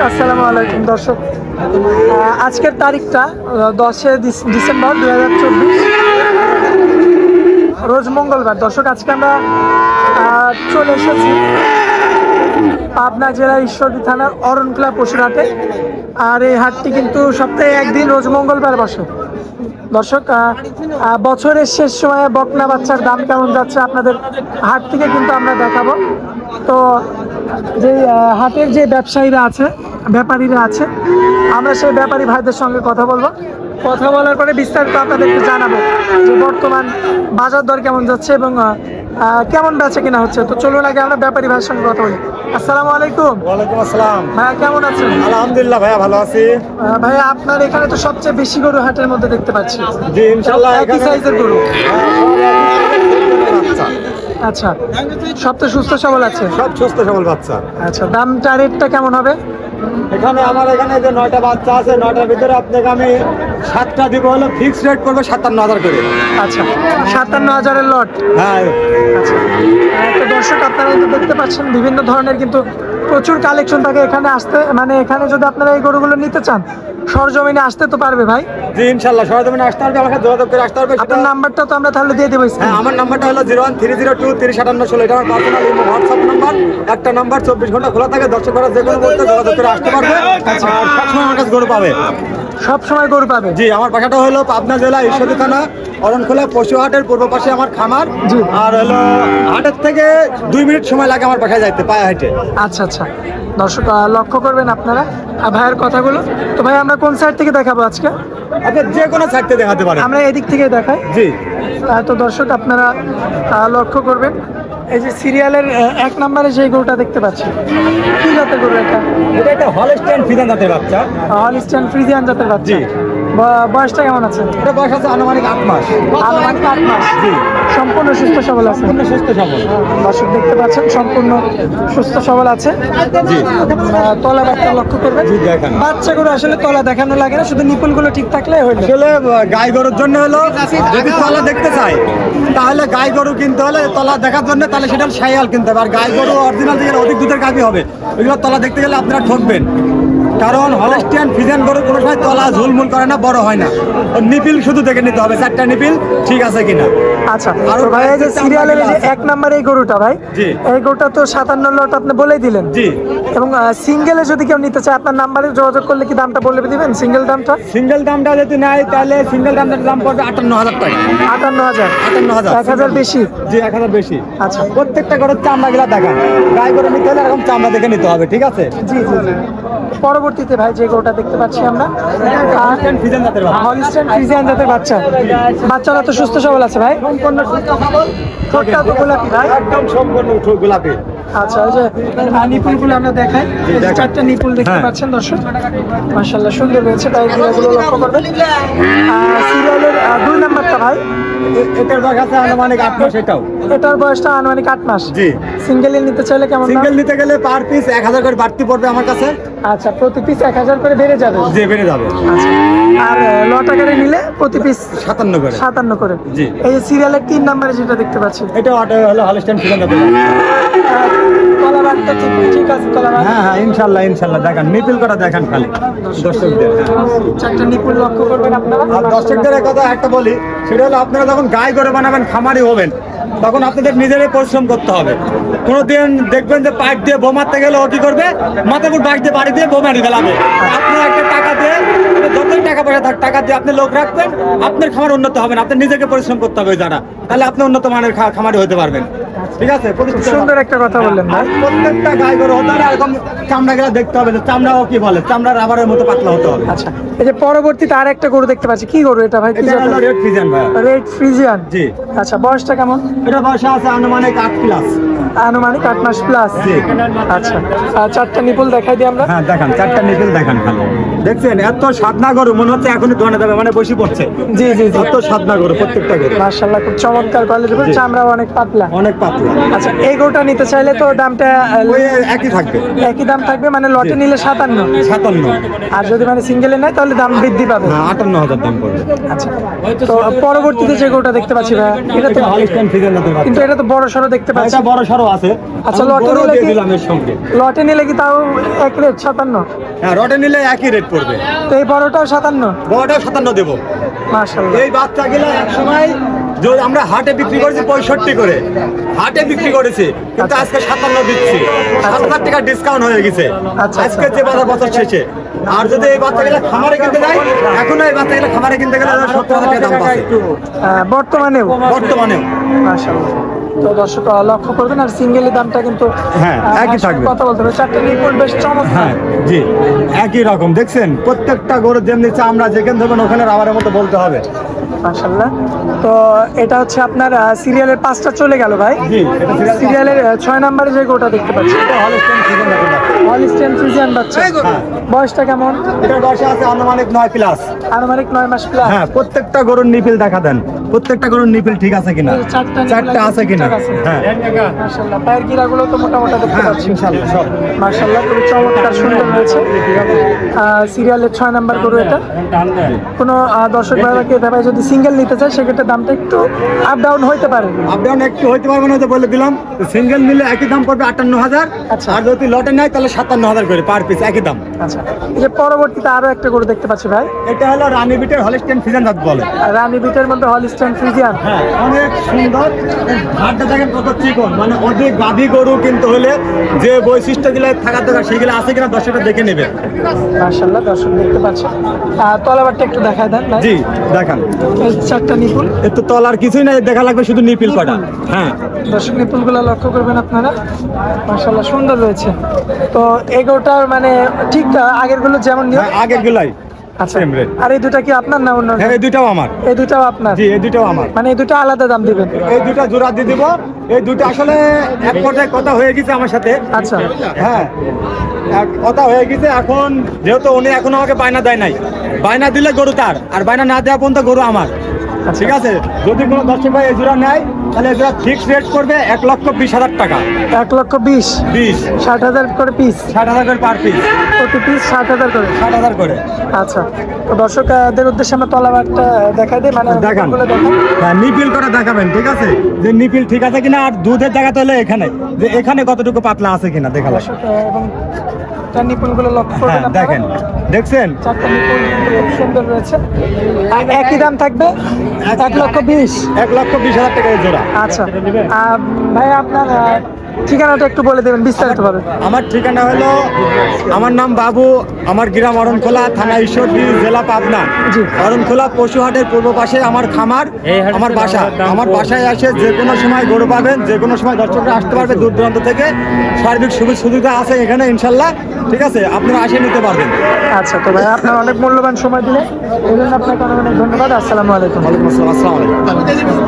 আসসালামু আলাইকুম দর্শক। আজকের তারিখটা দশে ডিসেম্বর দু হাজার চব্বিশ। রোজ মঙ্গলবার। দর্শক, আজকে আমরা চলে এসেছি পাবনা জেলার ঈশ্বরদী থানার অরণকলা পশুরহাটে। আর এই হাটটি কিন্তু সপ্তাহে একদিন রোজ মঙ্গলবার বসে। দর্শক বছরের শেষ সময়ে বকনা বাচ্চার দাম কেমন যাচ্ছে আপনাদের হাট থেকে কিন্তু আমরা দেখাবো। তো যে হাটের যে ব্যবসায়ীরা আছে, ব্যাপারীরা আছে, আমরা সেই ব্যাপারী ভাইদের সঙ্গে কথা বলব। কথা বলার পরে বিস্তারিত আপনাদেরকে জানাব যে বর্তমান বাজার দর কেমন যাচ্ছে এবং কেমন বেচা কিনা হচ্ছে? তো চলুন আগে আমরা ব্যাপারী ভাইয়ের সঙ্গে কথা বলি। আসসালামু আলাইকুম। ওয়ালাইকুম আসসালাম। ভাইয়া কেমন আছেন? আলহামদুলিল্লাহ ভাইয়া ভালো আছি। ভাইয়া আপনার এখানে তো সবচেয়ে বেশি গরু হাটের মধ্যে দেখতে পাচ্ছি। জি ইনশাল্লাহ একই সাইজের গরু। আচ্ছা। সব তো সুস্থ সবল আছে? সব সুস্থ সবল বাচ্চা। আচ্ছা দামটা রেটটা কেমন হবে? এখানে আমার এখানে যে নয়টা বাচ্চা আছে নয়টার ভিতরে আপনাকে আমি সাতটা দিব হলো ফিক্স রেট করবে সাতান্ন হাজার করে। আচ্ছা সাতান্ন হাজারের লট হ্যাঁ। আচ্ছা। তো দর্শক আপনারা কিন্তু দেখতে পাচ্ছেন বিভিন্ন ধরনের কিন্তু প্রচুর কালেকশন থাকে এখানে আসতে। মানে এখানে যদি আপনারা এই গরুগুলো নিতে চান সরজমিনে আসতে তো পারবে ভাই। জি ইনশাল্লাহ সরজমিনে আসতে পারবে আমাকে যোগাযোগ করে আসতে পারবে। আপনার নাম্বারটা তো আমরা তাহলে দিয়ে দেবো হ্যাঁ আমার নাম্বারটা হলো zero one three zero two তিরিশ আটান্ন ষোলো এটা আমার পার্সোনাল হোয়াটসঅ্যাপ নাম্বার একটা নাম্বার চব্বিশ ঘণ্টা খোলা থাকে দর্শকরা যে কোনো মুহূর্তে যোগাযোগ করে আসতে পারবে। আর সবসময় আমার কাছে গরু পাবে। সব সময় গরু পাবে। জি আমার বাসাটা হলো পাবনা জেলা ঈশ্বরদী থানা অরণখোলা পশু হাটের পূর্ব পাশে আমার খামার। জি। আর হলো হাটের থেকে দুই মিনিট সময় লাগে আমার বাসায় যাইতে পায়ে হাইটে আচ্ছা আচ্ছা। দর্শক লক্ষ্য করবেন আপনারা আহ, ভাইয়ের কথাগুলো। তো ভাই আমরা কোন সাইড থেকে দেখাবো আজকে? আপনি যে কোনো সাইড থেকে দেখাতে পারেন। আমরা এদিক থেকে দেখাই। জি। তো দর্শক আপনারা লক্ষ্য করবেন। এই যে সিরিয়ালের এক নম্বরে সেই গরুটা দেখতে পাচ্ছি। কি জাতের গরু এটা? এটা একটা হলস্টাইন ফ্রিজিয়ান জাতের বাচ্চা। হলস্টাইন ফ্রিজিয়ান জাতের বাচ্চা। বয়সটা কেমন আছে? এটা বয়স আছে আনুমানিক আট মাস। আনুমানিক আট মাস। জি। সম্পূর্ণ সুস্থ সবল আছে? সম্পূর্ণ সুস্থ সবল। দর্শক দেখতে পাচ্ছেন সম্পূর্ণ সুস্থ সবল আছে? জি। তলা বাচ্চা লক্ষ্য করবেন। জি, দেখান। বাচ্চাগুলো আসলে তলা দেখানো লাগে না শুধু নিপুলগুলো ঠিক থাকলে হইল। আসলে গাই গরুর জন্য হলো যদি তলা দেখতে চাই তাহলে গাই গরু কিনতে হলে তলা দেখার জন্য তাহলে সেটা সাইয়াল কিনতে হবে। আর গাই গরু অরিজিনাল দিকে অধিক দুধের গাভি হবে এগুলো তলা দেখতে গেলে আপনারা ঠকবেন। কারণ হলেস্টিয়ান ফিজেন গরু কোনো সময় তলা ঝুলমুল করে না বড় হয় না। ওর নিপিল শুধু দেখে নিতে হবে চারটা নিপিল ঠিক আছে কিনা। আচ্ছা আরও ভাই এই যে সিরিয়ালের এই যে এক নাম্বার এই গরুটা ভাই জি। এই গরুটা তো সাতান্ন লট আপনি বলেই দিলেন। জি। এবং সিঙ্গেলে যদি কেউ নিতে চায় আপনার নাম্বারে যোগাযোগ করলে কি দামটা বলে দিবেন সিঙ্গেল দামটা? সিঙ্গেল দামটা যদি নেয় তাহলে সিঙ্গেল দামটার দাম পড়বে আটান্ন হাজার টাকা। আটান্ন হাজার। আটান্ন হাজার। এক হাজার বেশি? জি এক হাজার বেশি। আচ্ছা। প্রত্যেকটা গরুর চামড়া গুলা দেখান। গাই গরু নিতে হলে এরকম চামড়া দেখে নিতে হবে ঠিক আছে? জি জি। পরবর্তীতে ভাই যে গরুটা দেখতে পাচ্ছি আমরা। হলিস্টেন ফ্রিজিয়ান জাতের বাচ্চা বাচ্চারা তো সুস্থ সবল আছে ভাই। গোলাপি ভাই একদম সম্পূর্ণ গোলাপি আচ্ছা ওই যে নিপুলগুলো আমরা দেখাই। চারটা নিপুল দেখতে হ্যাঁ। পাচ্ছেন দর্শক মাশাল্লাহ সুন্দর হয়েছে তাই লক্ষ্য করবেন সিরিয়ালের দুই নাম্বারটা ভাই এটার বয়স আছে আনুমানিক আট মাস এটাও। এটার বয়সটা আনুমানিক আট মাস। জি। সিঙ্গেল নিতে চাইলে কেমন সিঙ্গেল নিতে গেলে পার পিস এক হাজার করে বাড়তি পড়বে আমার কাছে। আচ্ছা প্রতি পিস এক হাজার করে বেড়ে যাবে? যে বেড়ে যাবে। আচ্ছা। আর ল টাকারে নিলে প্রতি পিস সাতান্ন করে। সাতান্ন করে। জি। এই সিরিয়ালের তিন নাম্বারে যেটা দেখতে পাচ্ছি। এটা হলো হলস্টাইন ফিজেন হ্যাঁ হ্যাঁ ইনশাল্লাহ ইনশাল্লাহ দেখান। নিপিল করা দেখান খালি দর্শকদের হ্যাঁ। আপনারা। আর দর্শকদের কথা একটা বলি সেটা হলো আপনারা যখন করে বানাবেন খামারি হবেন তখন আপনাদের নিজেরাই পরিশ্রম করতে হবে। কোনোদিন দেখবেন যে পাইপ দিয়ে বোম মারতে গেলে ও কি করবে? মাথার উপর বাইক দিয়ে বাড়ি দিয়ে বোম মারি ফেলাবে। আপনি একটা টাকা দিয়ে যতই টাকা পয়সা থাক টাকা দিয়ে আপনি লোক রাখবেন আপনার খামার উন্নত হবে না আপনার নিজেকে পরিশ্রম করতে হবে যারা তাহলে আপনি উন্নত মানের খামারি হতে পারবেন। ঠিক আছে সুন্দর একটা কথা বললেন প্রত্যেকটা গাই গরু হতে হবে এরকম চামড়া গেলে দেখতে হবে যে চামড়াও কি বলে চামড়া রাবারের মতো পাতলা হতে হবে। আচ্ছা এই যে পরবর্তীতে আর একটা গরু দেখতে পাচ্ছি। কি গরু এটা ভাই? কি হলো রেড ফ্রিজিয়ান ভাই রেড ফ্রিজিয়ান? জি। আচ্ছা বয়সটা কেমন? এটা বয়স আছে আনুমানিক আট প্লাস আনুমানিক আট মাস প্লাস আচ্ছা। চারটা নিপুল দেখাই দিই আমরা। হ্যাঁ দেখান চারটা নিপিল দেখান খালি। দেখছেন এত সাদনা গরু মনে হচ্ছে এখনই দোয়ানে যাবে মানে বসে পড়ছে। জি জি জি। এত সাদনা গরু প্রত্যেকটা গরু। মার্শাল্লাহ খুব চমৎকার কোয়ালিটি জি। চামড়া অনেক পাতলা। অনেক পাতলা। আচ্ছা এই গরুটা নিতে চাইলে তো দামটা ওই একই থাকবে। একই দাম থাকবে মানে লটে নিলে সাতান্ন। সাতান্ন। আর যদি মানে সিঙ্গেলে নেয় তাহলে দাম বৃদ্ধি পাবে। হ্যাঁ আটান্ন হাজার দাম পড়বে। আচ্ছা তো পরবর্তীতে যে গরুটা দেখতে পাচ্ছি ভাই এটা তো হলিস্টাইন বাচ্চা। কিন্তু এটা তো বড় সড়ো দেখতে পাচ্ছি। এটা বড় সড়ো আছে। আচ্ছা, লটে নিলে কি- দিলাম এর সঙ্গে। লটে নিলে কি তাও এক রেট সাতান্ন? হ্যাঁ রটে নিলে একই রেট পড়বে। তো এই বড়টাও সাতান্ন? বড়টাও সাতান্ন দেবো। মাশাল্লাহ এই বাচ্চাগুলো এক সময় আমরা হাটে বিক্রি করেছি পঁয়ষট্টি করে। হাটে বিক্রি করেছি কিন্তু আজকে সাতান্ন দিচ্ছি। সাত হাজার টাকা ডিসকাউন্ট হয়ে গেছে। আচ্ছা, আজকে যে বাজার বছর শেষে। আর যদি এই বাচ্চাগুলো খামারে কিনতে যাই এখনও এই বাচ্চাগুলো খামারে কিনতে গেলে সত্তর হাজার টাকা দাম পাচ্ছে। বর্তমানেও? বর্তমানেও। তো দর্শক লক্ষ্য করবেন আর সিঙ্গেলের দামটা কিন্তু হ্যাঁ, একই থাকবে। কথা বলতে হবে। চারটে নিপুণ বেশ চমৎকার। হ্যাঁ জি একই রকম। দেখছেন প্রত্যেকটা গরুর যেমনি চামড়া যেখানে ধরবেন ওখানে রাবারের মতো বলতে হবে। মাশাল্লাহ তো এটা হচ্ছে আপনার সিরিয়ালের পাঁচটা চলে গেল ভাই। সিরিয়ালের ছয় নম্বরে যে গোটা দেখতে পাচ্ছি। হলিস্টেন ফ্রিজিয়ান বাচ্চা। হ্যাঁ। বয়সটা কেমন? এটার বয়সে আছে আনুমানিক নয় প্লাস। আনুমানিক নয় মাস প্লাস হ্যাঁ প্রত্যেকটা গরুর নিপিল দেখা দেন। প্রত্যেকটা গরুর নিপিল ঠিক আছে কিনা? চারটা আছে কিনা? ঠিকঠাক আছে। হ্যাঁ। পায়ের গিরাগুলো তো মোটামুটি দেখতে হ্যাঁ পাচ্ছি। মাশাল্লাহ খুবই চমৎকার সুন্দর হয়েছে সিরিয়ালের ছয় নাম্বার গরু এটা। কোনো দর্শক ভাইরাকে এটা যদি সিঙ্গেল নিতে চায় সেক্ষেত্রে দামটা একটু আপ ডাউন হইতে পারে। আপডাউন একটু হইতে পারবে না বলে দিলাম। সিঙ্গেল নিলে একই দাম পড়বে আটান্ন হাজার। আচ্ছা। আর যদি লটে নেয় তাহলে সাতান্ন হাজার করে পার পিস একই দাম। আচ্ছা। যে পরবর্তীতে আরও একটা গরু দেখতে পাচ্ছি ভাই। এটা হলো রানী বিটের হলিস্টেন ফিজান জাত বলে। রানী বিটের মধ্যে হলিস্টান ফ্রিজিয়ান হ্যাঁ অনেক সুন্দর ঘাটটা দেখেন কত চিকন মানে অধিক গাভী গরু কিন্তু হলে যে বৈশিষ্ট্যগুলো থাকার দরকার সেগুলো আছে কিনা দর্শকটা দেখে নেবে। মাশাল্লাহ দর্শক দেখতে পাচ্ছি। তলাবারটা একটু দেখায় দেন জি দেখান। চারটা নিপুল। এর তো তলার কিছুই নাই দেখা লাগবে শুধু নিপিল কটা। হ্যাঁ। দর্শক নিপুলগুলো লক্ষ্য করবেন আপনারা। মাশাল্লাহ সুন্দর রয়েছে। তো এগোটার মানে ঠিক আগেরগুলো যেমন হ্যাঁ, আগের গুলাই আচ্ছা। আর এই দুটা কি আপনার না অন্য? হ্যাঁ এই দুটাও আমার। এই দুটাও আপনার? জি এই দুটাও আমার। মানে এই দুটো আলাদা দাম দিবেন? এই দুটা জোড়া দিয়ে দিব। এই দুটো আসলে এক পর্যায়ে কথা হয়ে গেছে আমার সাথে। আচ্ছা। হ্যাঁ কথা হয়ে গেছে। এখন যেহেতু উনি এখন আমাকে বায়না দেয় নাই। বায়না দিলে গরু তার আর বায়না না দেওয়া পর্যন্ত গরু আমার। ঠিক আছে? যদি কোনো দর্শক ভাই এই জোড়া নেয় তাহলে জোড়া ফিক্স রেট করবে এক লক্ষ বিশ হাজার টাকা। এক লক্ষ বিশ? বিশ। ষাট হাজার করে পিস ষাট হাজার করে পার পিস প্রতি পিস ষাট হাজার করে? ষাট হাজার করে। আচ্ছা। তো দর্শকদের উদ্দেশ্যে আমরা তলাবারটা দেখাই দিই মানে দেখান। হ্যাঁ নিপিল করে দেখাবেন ঠিক আছে? যে নিপিল ঠিক আছে কিনা আর দুধের জায়গাতে হলে এখানে। যে এখানে কতটুকু পাতলা আছে কিনা দেখা এবং তার নিপুলগুলো লক্ষ্য হ্যাঁ দেখেন। দেখছেন? সুন্দর রয়েছে আর একই দাম থাকবে? এক লক্ষ বিশ। এক লক্ষ বিশ হাজার টাকা জোড়া। আচ্ছা। ভাই আপনার ঠিকানাটা একটু বলে দেবেন বিস্তারিত ভাবে আমার ঠিকানা হলো আমার নাম বাবু আমার গ্রাম অরণখোলা থানা ঈশ্বরদী জেলা পাবনা। অরণখোলা পশুহাটের পূর্ব পাশে আমার খামার আমার বাসা। আমার বাসায় আসে যে কোনো সময় গরু পাবেন যে কোনো সময় দর্শকরা আসতে পারবে দূর দূরান্ত থেকে। সার্বিক সুবিধা সুবিধা আছে এখানে ইনশাল্লাহ। ঠিক আছে? আপনারা আসে নিতে পারবেন। আচ্ছা তো ভাই, আপনার অনেক মূল্যবান সময় দিলে এই জন্য আপনাকে অনেক অনেক ধন্যবাদ। আসসালামু আলাইকুম। আসসালাম, আসসালামু আলাইকুম।